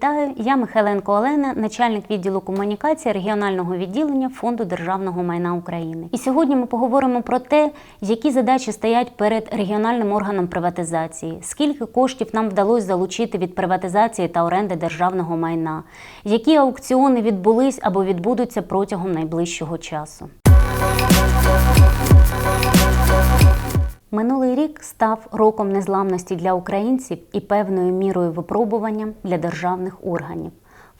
Вітаю, я Михайленко Олена, начальник відділу комунікації регіонального відділення Фонду державного майна України. І сьогодні ми поговоримо про те, які задачі стоять перед регіональним органом приватизації, скільки коштів нам вдалося залучити від приватизації та оренди державного майна, які аукціони відбулись або відбудуться протягом найближчого часу. Минулий рік став роком незламності для українців і певною мірою випробуванням для державних органів.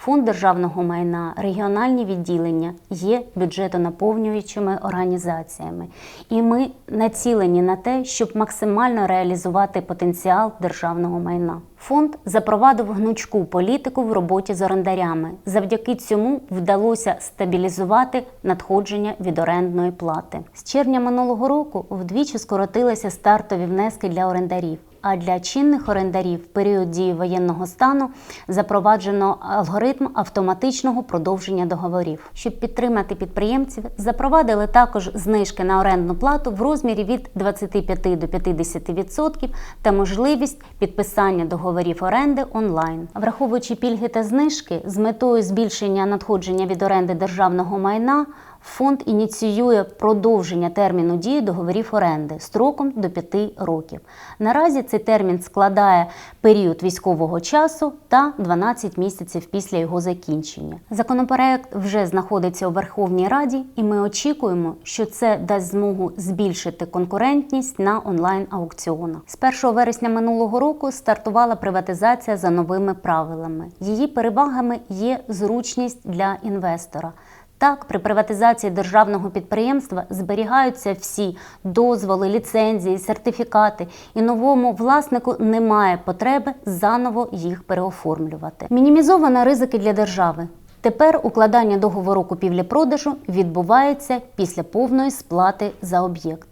Фонд державного майна, регіональні відділення є бюджетонаповнюючими організаціями, і ми націлені на те, щоб максимально реалізувати потенціал державного майна. Фонд запровадив гнучку політику в роботі з орендарями. Завдяки цьому вдалося стабілізувати надходження від орендної плати. З червня минулого року вдвічі скоротилися стартові внески для орендарів. А для чинних орендарів в період дії воєнного стану запроваджено алгоритм автоматичного продовження договорів. Щоб підтримати підприємців, запровадили також знижки на орендну плату в розмірі від 25 до 50% та можливість підписання договорів оренди онлайн. Враховуючи пільги та знижки з метою збільшення надходження від оренди державного майна. Фонд ініціює продовження терміну дії договорів оренди строком до 5 років. Наразі цей термін складає період військового часу та 12 місяців після його закінчення. Законопроект вже знаходиться у Верховній Раді, і ми очікуємо, що це дасть змогу збільшити конкурентність на онлайн-аукціонах. З 1 вересня минулого року стартувала приватизація за новими правилами. Її перевагами є зручність для інвестора. Так, при приватизації державного підприємства зберігаються всі дозволи, ліцензії, сертифікати, і новому власнику немає потреби заново їх переоформлювати. Мінімізовано ризики для держави. Тепер укладання договору купівлі-продажу відбувається після повної сплати за об'єкт.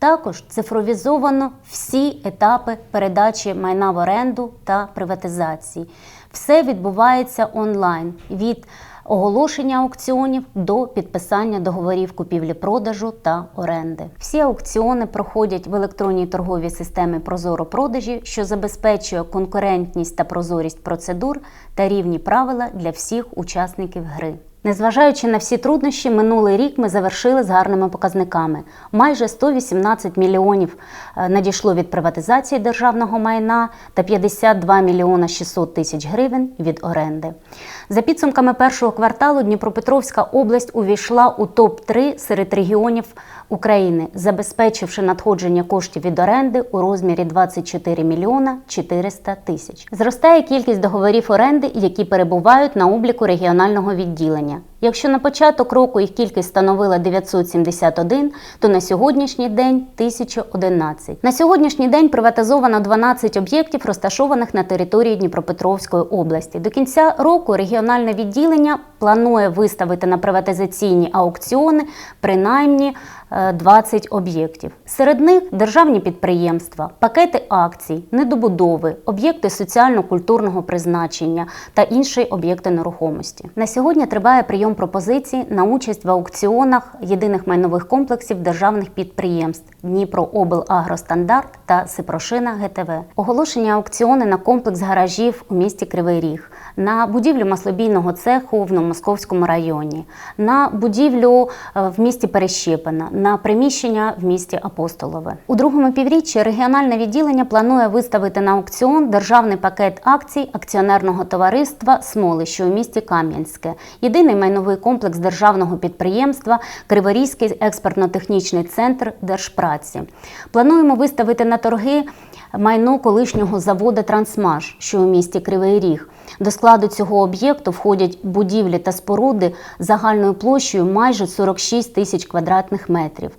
Також цифровізовано всі етапи передачі майна в оренду та приватизації. Все відбувається онлайн від оголошення аукціонів до підписання договорів купівлі-продажу та оренди. Всі аукціони проходять в електронній торговій системі Прозоро продажі, що забезпечує конкурентність та прозорість процедур та рівні правила для всіх учасників гри. Незважаючи на всі труднощі, минулий рік ми завершили з гарними показниками. Майже 118 мільйонів е, надійшло від приватизації державного майна та 52 мільйона 600 тисяч гривень від оренди. За підсумками першого кварталу Дніпропетровська область увійшла у топ-3 серед регіонів України, забезпечивши надходження коштів від оренди у розмірі 24 мільйона 400 тисяч. Зростає кількість договорів оренди, які перебувають на обліку регіонального відділення. Якщо на початок року їх кількість становила 971, то на сьогоднішній день 1011. На сьогоднішній день приватизовано 12 об'єктів, розташованих на території Дніпропетровської області. До кінця року регіональне відділення планує виставити на приватизаційні аукціони принаймні 20 об'єктів. Серед них державні підприємства, пакети акцій, недобудови, об'єкти соціально-культурного призначення та інші об'єкти нерухомості. На сьогодні триває прийом пропозицій на участь в аукціонах єдиних майнових комплексів державних підприємств Дніпрооблагростандарт та Сипрошина ГТВ. Оголошення аукціони на комплекс гаражів у місті Кривий Ріг, на будівлю маслобійного цеху в Новомосковському районі, на будівлю е, в місті Перещепина, на приміщення в місті Апостолове. У другому півріччі регіональне відділення планує виставити на аукціон державний пакет акцій акціонерного товариства Смоли, що у місті Кам'янське, єдиний майновий комплекс державного підприємства Криворізький експертно-технічний центр держпраці. Плануємо виставити на торги майно колишнього заводу Трансмаш, що у місті Кривий Ріг. Складу цього об'єкту входять будівлі та споруди загальною площею майже 46 тисяч квадратних метрів.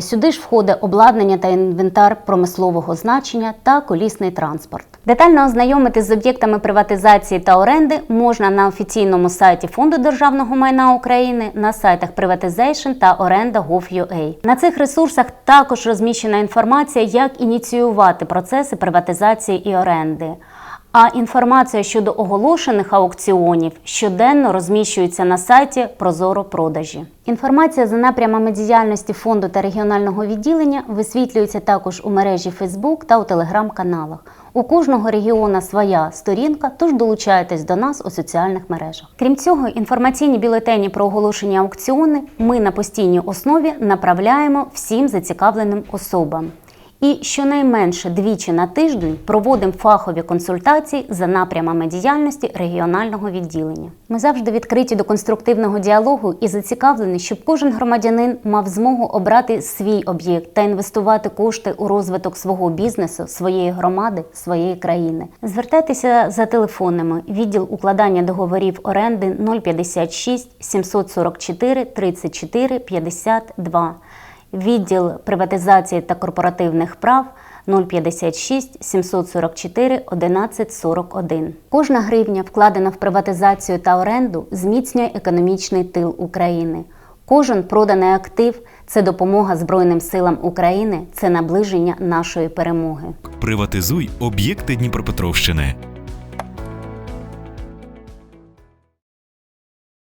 Сюди ж входить обладнання та інвентар промислового значення та колісний транспорт. Детально ознайомитись з об'єктами приватизації та оренди можна на офіційному сайті Фонду державного майна України, на сайтах Privatization та оренда.gov.ua. На цих ресурсах також розміщена інформація, як ініціювати процеси приватизації і оренди. А інформація щодо оголошених аукціонів щоденно розміщується на сайті Прозоро продажі. Інформація за напрямами діяльності фонду та регіонального відділення висвітлюється також у мережі Facebook та у телеграм-каналах. У кожного регіона своя сторінка, тож долучайтесь до нас у соціальних мережах. Крім цього, інформаційні бюлетені про оголошені аукціони ми на постійній основі направляємо всім зацікавленим особам. І щонайменше двічі на тиждень проводимо фахові консультації за напрямами діяльності регіонального відділення. Ми завжди відкриті до конструктивного діалогу і зацікавлені, щоб кожен громадянин мав змогу обрати свій об'єкт та інвестувати кошти у розвиток свого бізнесу, своєї громади, своєї країни. Звертайтеся за телефонами відділ укладання договорів оренди 056 744 34 52 відділ приватизації та корпоративних прав 056 744 1141. Кожна гривня, вкладена в приватизацію та оренду, зміцнює економічний тил України. Кожен проданий актив це допомога Збройним силам України, це наближення нашої перемоги. Приватизуй об'єкти Дніпропетровщини.